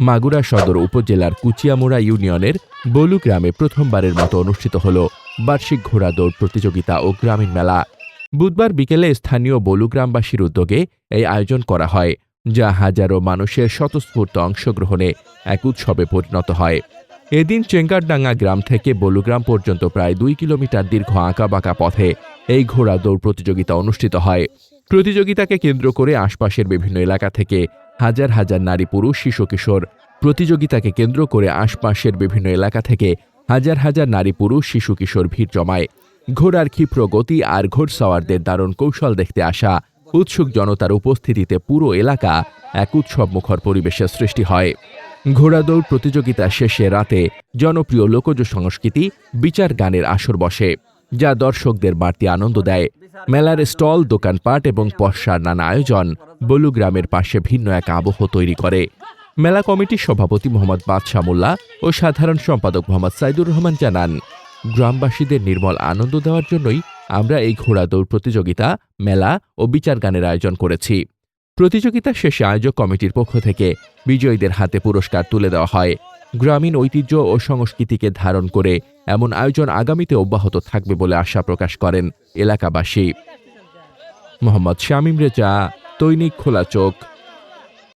মাগুরা সদর উপজেলার কুচিয়ামোড়া ইউনিয়নের বলু গ্রামে প্রথমবারের মতো অনুষ্ঠিত হল বার্ষিক ঘোড়া দৌড় প্রতিযোগিতা ও গ্রামীণ মেলা। বুধবার বিকেলে স্থানীয় বলু গ্রামবাসীর উদ্যোগে এই আয়োজন করা হয়, যা হাজারো মানুষের স্বতঃস্ফূর্ত অংশগ্রহণে এক উৎসবে পরিণত হয়। এদিন চেঙ্গারডাঙ্গা গ্রাম থেকে বলুগ্রাম পর্যন্ত প্রায় দুই কিলোমিটার দীর্ঘ আঁকাবাঁকা পথে এই ঘোড়া দৌড় প্রতিযোগিতা অনুষ্ঠিত হয়। প্রতিযোগিতাকে কেন্দ্র করে আশপাশের বিভিন্ন এলাকা থেকে হাজার হাজার নারী পুরুষ, শিশু, কিশোর প্রতিযোগিতাকে কেন্দ্র করে আশপাশের বিভিন্ন এলাকা থেকে হাজার হাজার নারী পুরুষ, শিশু, কিশোর ভিড় জমায়। ঘোড়ার ক্ষিপ্র গতি আর ঘোড়সাওয়ারদের দারুণ কৌশল দেখতে আসা উৎসুক জনতার উপস্থিতিতে পুরো এলাকা এক উৎসব মুখর পরিবেশের সৃষ্টি হয়। ঘোড়া দৌড় প্রতিযোগিতা শেষে রাতে জনপ্রিয় লোকজ সংস্কৃতি, বিচার গানের আসর বসে, যা দর্শকদের বাড়তি আনন্দ দেয়। মেলার স্টল, দোকানপাট এবং পশ্চার নানা আয়োজন বলুগ্রামের পাশে ভিন্ন এক আবহ তৈরি করে। মেলা কমিটির সভাপতি মোহাম্মদ বাদশাহ মোল্লা ও সাধারণ সম্পাদক মোহাম্মদ সাইদুর রহমান জানান, গ্রামবাসীদের নির্মল আনন্দ দেওয়ার জন্যই আমরা এই ঘোড়া দৌড় প্রতিযোগিতা, মেলা ও বিচার গানের আয়োজন করেছি। প্রতিযোগিতা শেষে আয়োজক কমিটির পক্ষ থেকে বিজয়ীদের হাতে পুরস্কার তুলে দেওয়া হয়। গ্রামীণ ঐতিহ্য ও সংস্কৃতিকে ধারণ করে এমন আয়োজন আগামীতে অব্যাহত থাকবে বলে আশা প্রকাশ করেন এলাকাবাসী। মোহাম্মদ শামীম রেজা, দৈনিক খোলা চোখ।